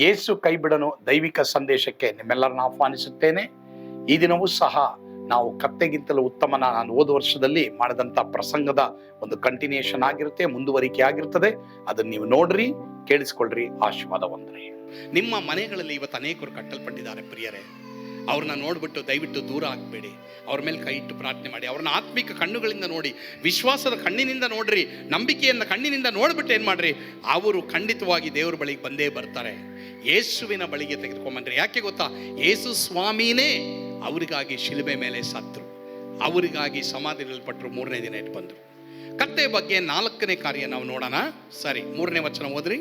ಯೇಸು ಕೈಬಿಡನು ದೈವಿಕ ಸಂದೇಶಕ್ಕೆ ನಿಮ್ಮೆಲ್ಲರನ್ನ ಆಹ್ವಾನಿಸುತ್ತೇನೆ. ಈ ದಿನವೂ ಸಹ ನಾವು ಕತ್ತೆಗಿಂತಲೂ ಉತ್ತಮನ ನಾನು ಹೋದ ವರ್ಷದಲ್ಲಿ ಮಾಡಿದಂಥ ಪ್ರಸಂಗದ ಒಂದು ಕಂಟಿನ್ಯೂಷನ್ ಆಗಿರುತ್ತೆ, ಮುಂದುವರಿಕೆ ಆಗಿರ್ತದೆ. ಅದನ್ನ ನೀವು ನೋಡ್ರಿ, ಕೇಳಿಸ್ಕೊಳ್ರಿ, ಆಶೀರ್ವಾದ ಹೊಂದ್ರಿ. ನಿಮ್ಮ ಮನೆಗಳಲ್ಲಿ ಇವತ್ತು ಅನೇಕರು ಕಟ್ಟಲ್ಪಟ್ಟಿದ್ದಾರೆ ಪ್ರಿಯರೇ. ಅವ್ರನ್ನ ನೋಡ್ಬಿಟ್ಟು ದಯವಿಟ್ಟು ದೂರ ಆಗಬೇಡಿ. ಅವ್ರ ಮೇಲೆ ಕೈ ಇಟ್ಟು ಪ್ರಾರ್ಥನೆ ಮಾಡಿ. ಅವ್ರನ್ನ ಆತ್ಮಿಕ ಕಣ್ಣುಗಳಿಂದ ನೋಡಿ, ವಿಶ್ವಾಸದ ಕಣ್ಣಿನಿಂದ ನೋಡ್ರಿ, ನಂಬಿಕೆಯನ್ನ ಕಣ್ಣಿನಿಂದ ನೋಡ್ಬಿಟ್ಟು ಏನು ಮಾಡ್ರಿ? ಅವರು ಖಂಡಿತವಾಗಿ ದೇವ್ರ ಬಳಿಗೆ ಬಂದೇ ಬರ್ತಾರೆ. ಯೇಸುವಿನ ಬಳಿಗೆ ತೆಗೆದುಕೊಂಬನ್ರಿ ಯಾಕೆ ಗೊತ್ತಾ? ಯೇಸು ಸ್ವಾಮಿನೇ ಅವರಿಗಾಗಿ ಶಿಲುಬೆ ಮೇಲೆ ಸತ್ರು ಅವರಿಗಾಗಿ ಸಮಾಧಿನಲ್ಪಟ್ಟರು ಮೂರನೇ ದಿನ ಇಟ್ಟು ಬಂದರು. ಕತ್ತೆ ಬಗ್ಗೆ ನಾಲ್ಕನೇ ಕಾರ್ಯ ನಾವು ನೋಡೋಣ. ಸರಿ, ಮೂರನೇ ವಚನ ಓದ್ರಿ.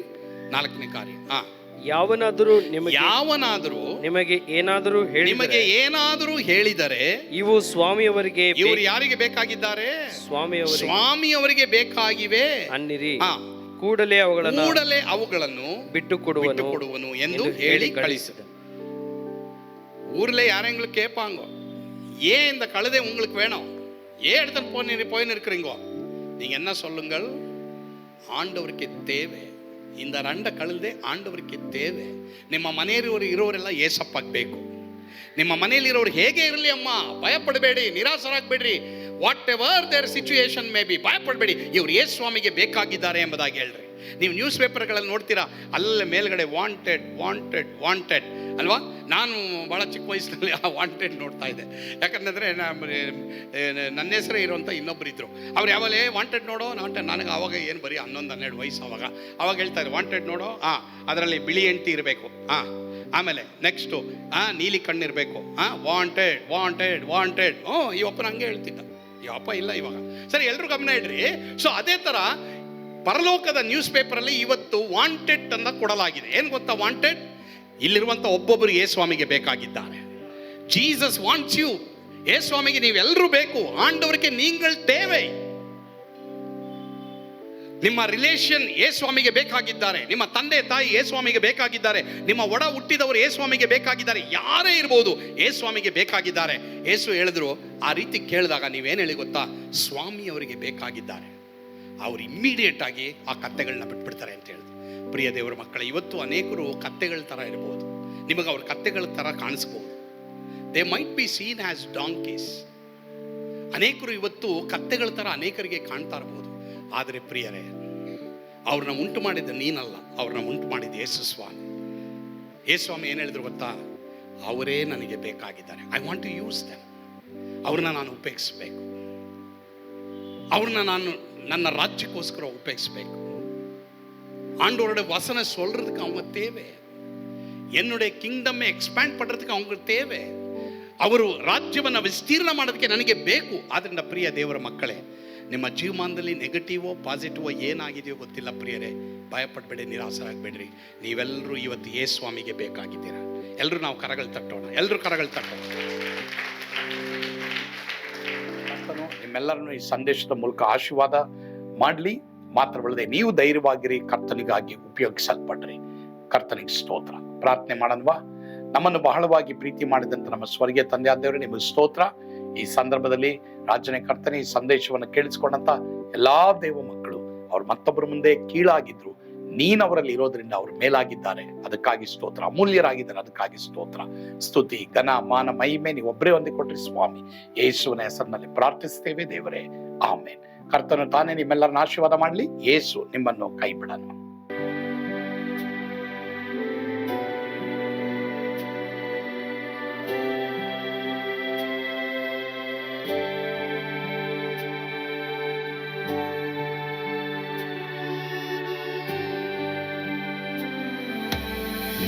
ನಾಲ್ಕನೇ ಕಾರ್ಯ. ಹಾ. ಯಾವನಾದರೂ ನಿಮಗೆ ಯಾವನಾದರೂ ನಿಮಗೆ ಏನಾದರೂ ಹೇಳಿ ನಿಮಗೆ ಏನಾದರೂ ಹೇಳಿದರೆ ಇವು ಸ್ವಾಮಿಯವರಿಗೆ ಬೇ- ಇವರು ಯಾರಿಗೆ ಬೇಕಾಗಿದ್ದಾರೆ ಸ್ವಾಮಿಯವರಿಗೆ ಸ್ವಾಮಿಯವರಿಗೆ ಬೇಕಾಗಿವೆ ಅನ್ನಿರಿ ಹಾ ಕೂಡಲೇ ಅವುಗಳನ್ನು ಕೂಡಲೇ ಅವುಗಳನ್ನು ಬಿಟ್ಟು ಕೊಡುವನು ಬಿಟ್ಟು ಕೊಡುವನು ಎಂದು ಹೇಳಿ ಕಳಿಸಿದ ஊர்ல யாரும் எங்களுக்கு கேட்பாங்க ஏன் இந்த கழுதை உங்களுக்கு வேணும் ஏன் எடுத்துட்டு போய் போயின்னு இருக்கிறீங்க நீங்க என்ன சொல்லுங்கள் ಆಂಡವರಿಗೆ ತೇವೆ ಇಂದ ರಂಡ ಕಳೆದೆ ಆಂಡವರಿಗೆ ತೇವೆ. ನಿಮ್ಮ ಮನೆಯಲ್ಲಿ ಇರೋರೆಲ್ಲ ಏಸಪ್ಪಾಗಬೇಕು. ನಿಮ್ಮ ಮನೆಯಲ್ಲಿರೋರು ಹೇಗೆ ಇರಲಿ ಅಮ್ಮ? ಭಯಪಡಬೇಡಿ ನಿರಾಸರಾಗಬೇಡ್ರಿ whatever there situation may be ಭಯಪಡಬೇಡಿ. ಇವ್ರು ಏ ಸ್ವಾಮಿಗೆ ಬೇಕಾಗಿದ್ದಾರೆ ಎಂಬುದಾಗಿ ಹೇಳ್ರಿ. ನೀವು ನ್ಯೂಸ್ ಪೇಪರ್ಗಳಲ್ಲಿ ನೋಡ್ತೀರಾ ಅಲ್ಲೇ ಮೇಲ್ಗಡೆ ವಾಂಟೆಡ್ ವಾಂಟೆಡ್ ವಾಂಟೆಡ್ ಅಲ್ವಾ? ನಾನು ಭಾಳ ಚಿಕ್ಕ ವಯಸ್ಸಿನಲ್ಲಿ ಆ ವಾಂಟೆಡ್ ನೋಡ್ತಾ ಇದ್ದೆ. ಯಾಕಂತಂದರೆ ನನ್ನ ಹೆಸರೇ ಇರುವಂಥ ಇನ್ನೊಬ್ಬರು ಇದ್ದರು ಅವ್ರು ಯಾವಾಗಲೇ ವಾಂಟೆಡ್ ನೋಡೋ ನಾಂಟೆ ನನಗೆ ಆವಾಗ ಏನು ಬರೀ ಹನ್ನೊಂದು, ಹನ್ನೆರಡು ವಯಸ್ಸು ಅವಾಗ. ಅವಾಗ ಹೇಳ್ತಾರೆ ವಾಂಟೆಡ್ ನೋಡೋ ಹಾಂ ಅದರಲ್ಲಿ ಬಿಳಿ ಎಂಟಿ ಇರಬೇಕು ಹಾಂ ಆಮೇಲೆ ನೆಕ್ಸ್ಟು ಹಾಂ ನೀಲಿ ಕಣ್ಣಿರಬೇಕು ಹಾಂ ವಾಂಟೆಡ್ ವಾಂಟೆಡ್ ವಾಂಟೆಡ್ ಹ್ಞೂ ಈ ಅಪ್ಪನ ಹಂಗೆ ಹೇಳ್ತಿದ್ದ. ಈ ಅಪ್ಪ ಇಲ್ಲ ಇವಾಗ. ಸರಿ ಎಲ್ಲರೂ ಗಮನ ಇಡ್ರಿ. ಸೊ ಅದೇ ಥರ ಪರಲೋಕದ ನ್ಯೂಸ್ ಪೇಪರಲ್ಲಿ ಇವತ್ತು ವಾಂಟೆಡ್ ಅಂತ ಕೊಡಲಾಗಿದೆ. ಏನು ಗೊತ್ತಾ ವಾಂಟೆಡ್ ಇಲ್ಲಿರುವಂಥ ಒಬ್ಬೊಬ್ಬರು ಏ ಸ್ವಾಮಿಗೆ ಬೇಕಾಗಿದ್ದಾರೆ. ಜೀಸಸ್ ವಾಂಟ್ಸ್ ಯು ಏ ಸ್ವಾಮಿಗೆ ನೀವೆಲ್ಲರೂ ಬೇಕು. ಆಂಡವರಿಗೆ ನೀಂಗಳು ತೇವೆ ನಿಮ್ಮ ರಿಲೇಷನ್ ಏ ಸ್ವಾಮಿಗೆ ಬೇಕಾಗಿದ್ದಾರೆ. ನಿಮ್ಮ ತಂದೆ ತಾಯಿ ಏ ಸ್ವಾಮಿಗೆ ಬೇಕಾಗಿದ್ದಾರೆ. ನಿಮ್ಮ ಒಡ ಹುಟ್ಟಿದವರು ಏ ಸ್ವಾಮಿಗೆ ಬೇಕಾಗಿದ್ದಾರೆ. ಯಾರೇ ಇರ್ಬೋದು ಏ ಸ್ವಾಮಿಗೆ ಬೇಕಾಗಿದ್ದಾರೆ. ಏಸು ಹೇಳಿದ್ರು, ಆ ರೀತಿ ಕೇಳಿದಾಗ ನೀವೇನು ಹೇಳಿ ಗೊತ್ತಾ? ಸ್ವಾಮಿ ಅವರಿಗೆ ಬೇಕಾಗಿದ್ದಾರೆ. ಅವ್ರು ಇಮ್ಮಿಡಿಯೇಟ್ ಆಗಿ ಆ ಕತ್ತೆಗಳನ್ನ ಬಿಟ್ಬಿಡ್ತಾರೆ ಅಂತ ಹೇಳಿದ್ರು. ಪ್ರಿಯ ದೇವರ ಮಕ್ಕಳ, ಇವತ್ತು ಅನೇಕರು ಕತ್ತೆಗಳ ಥರ ಇರ್ಬೋದು. ನಿಮಗೆ ಅವ್ರ ಕತ್ತೆಗಳ ಥರ ಕಾಣಿಸ್ಬೋದು. They might be seen as donkeys ಅನೇಕರು ಇವತ್ತು ಕತ್ತೆಗಳ ಥರ ಅನೇಕರಿಗೆ ಕಾಣ್ತಾ ಇರ್ಬೋದು. ಆದರೆ ಪ್ರಿಯರೇ, ಅವ್ರನ್ನ ಉಂಟು ಮಾಡಿದ ನೀನಲ್ಲ, ಅವ್ರನ್ನ ಉಂಟು ಮಾಡಿದ ಯೇಸು ಸ್ವಾಮಿ. ಯೇಸು ಸ್ವಾಮಿ ಏನು ಹೇಳಿದ್ರು ಗೊತ್ತಾ? ಅವರೇ ನನಗೆ ಬೇಕಾಗಿದ್ದಾರೆ. I want to use them ಅವ್ರನ್ನ ನಾನು ಉಪಯೋಗಿಸ್ಬೇಕು. ಅವ್ರನ್ನ ನಾನು ನನ್ನ ರಾಜ್ಯಕ್ಕೋಸ್ಕರ ಉಪಯೋಗಿಸ್ಬೇಕು. ஆண்டோரோட வசனம் சொல்றதுக்கு அவங்க தேவை என்னுடைய கிங்டம் ಎಕ್ಸ್ಪ್ಯಾಂಡ್ ಪಡ್ರದಕ್ಕೆ ಅವ್ರಿಗೆ ತೇವೆ ಅವರು ರಾಜ್ಯವನ್ನು ವಿಸ್ತೀರ್ಣ ಮಾಡೋದಕ್ಕೆ ನನಗೆ ಬೇಕು ಆದ್ದರಿಂದ ಪ್ರಿಯ ದೇವರ ಮಕ್ಕಳೇ ನಿಮ್ಮ ಜೀವಮಾನದಲ್ಲಿ ನೆಗೆಟಿವೋ ಪಾಸಿಟಿವೋ ಏನಾಗಿದೆಯೋ ಗೊತ್ತಿಲ್ಲ ಪ್ರಿಯರೇ ಭಯಪಡಬೇಡಿ ನಿರಾಸರಾಗಬೇಡ್ರಿ ನೀವೆಲ್ಲರೂ ಇವತ್ತು ಏ ಸ್ವಾಮಿಗೆ ಬೇಕಾಗಿದ್ದೀರಾ ಎಲ್ಲರೂ ನಾವು ಕರಗಳು ತಟ್ಟೋಣ ಎಲ್ಲರೂ ಕರಗಳು ತಟ್ಟೋಣ ನಿಮ್ಮೆಲ್ಲರನ್ನು ಈ ಸಂದೇಶದ ಮೂಲಕ ಆಶೀರ್ವಾದ ಮಾಡಲಿ ಮಾತ್ರವಲ್ಲದೆ ನೀವು ಧೈರ್ಯವಾಗಿರಿ, ಕರ್ತನಿಗಾಗಿ ಉಪಯೋಗಿಸಲ್ಪಡ್ರಿ. ಕರ್ತನಿಗೆ ಸ್ತೋತ್ರ. ಪ್ರಾರ್ಥನೆ ಮಾಡನ್ವಾ ನಮ್ಮನ್ನು ಬಹಳವಾಗಿ ಪ್ರೀತಿ ಮಾಡಿದಂತ ನಮ್ಮ ಸ್ವರ್ಗೀಯ ತಂದೆ ಆದವರು ನಿಮಗೆ ಸ್ತೋತ್ರ. ಈ ಸಂದರ್ಭದಲ್ಲಿ ರಾಜನೇ ಕರ್ತನೆ, ಈ ಸಂದೇಶವನ್ನು ಕೇಳಿಸಿಕೊಂಡಂತ ಎಲ್ಲಾ ದೇವ ಮಕ್ಕಳು, ಅವ್ರು ಮತ್ತೊಬ್ಬರ ಮುಂದೆ ಕೀಳಾಗಿದ್ರು. ನೀನ್ ಅವರಲ್ಲಿ ಇರೋದ್ರಿಂದ ಅವ್ರ ಮೇಲಾಗಿದ್ದಾರೆ. ಅದಕ್ಕಾಗಿ ಸ್ತೋತ್ರ. ಅಮೂಲ್ಯರಾಗಿದ್ದಾರೆ, ಅದಕ್ಕಾಗಿ ಸ್ತೋತ್ರ. ಸ್ತುತಿ, ಘನ, ಮಾನ, ಮಹಿಮೆ, ನೀವು ಒಬ್ಬರೇ ಹೊಂದಿಕೊಟ್ರಿ ಸ್ವಾಮಿ. ಯೇಸುವಿನ ಹೆಸರಿನಲ್ಲಿ ಪ್ರಾರ್ಥಿಸ್ತೇವೆ ದೇವರೇ. ಆಮೇನ್. ಕರ್ತನು ತಾನೇ ನಿಮ್ಮೆಲ್ಲರನ್ನ ಆಶೀರ್ವಾದ ಮಾಡಲಿ. ಏಸು ನಿಮ್ಮನ್ನು ಕೈ ಬಿಡನು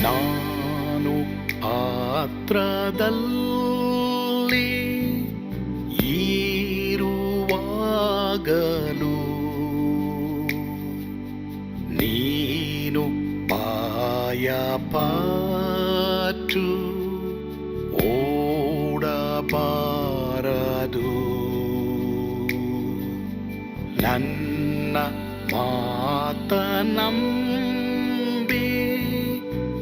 ನಾನು ಪಾತ್ರದಲ್ಲಿ.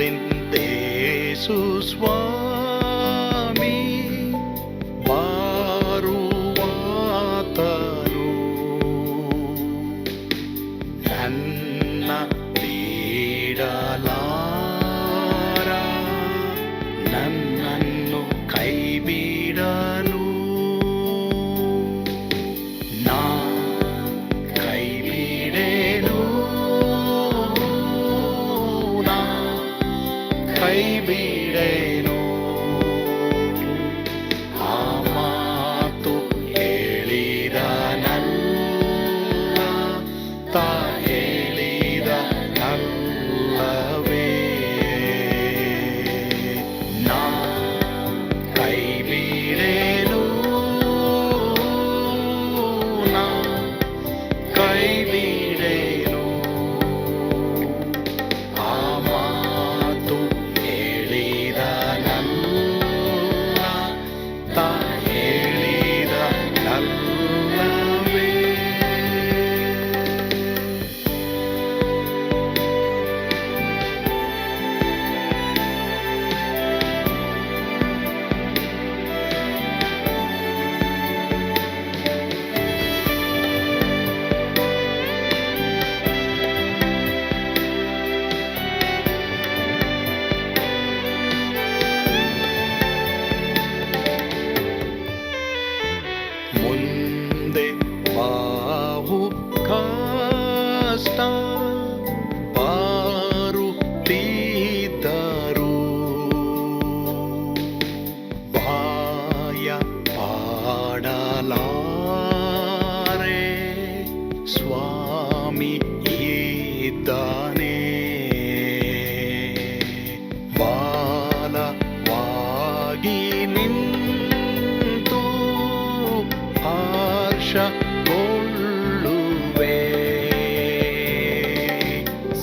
in Jesus' ನಿಂತು ಆರ್ಷಗೊಳ್ಳುವೆ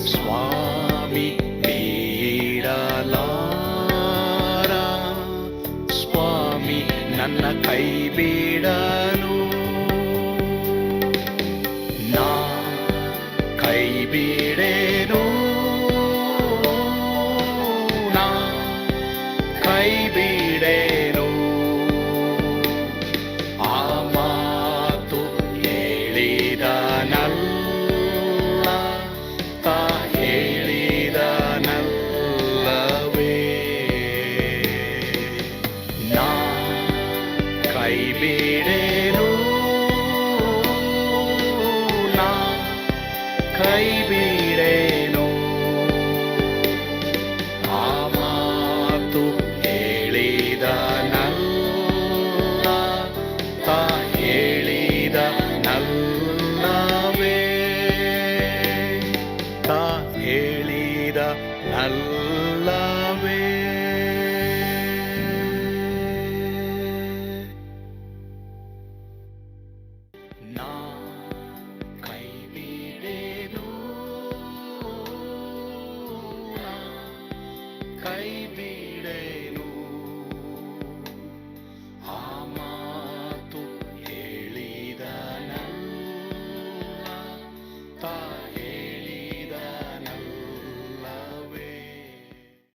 ಸ್ವಾಮಿ ಬೇಡಲಾರ ಸ್ವಾಮಿ ನನ್ನ ಕೈ ಬೇಡ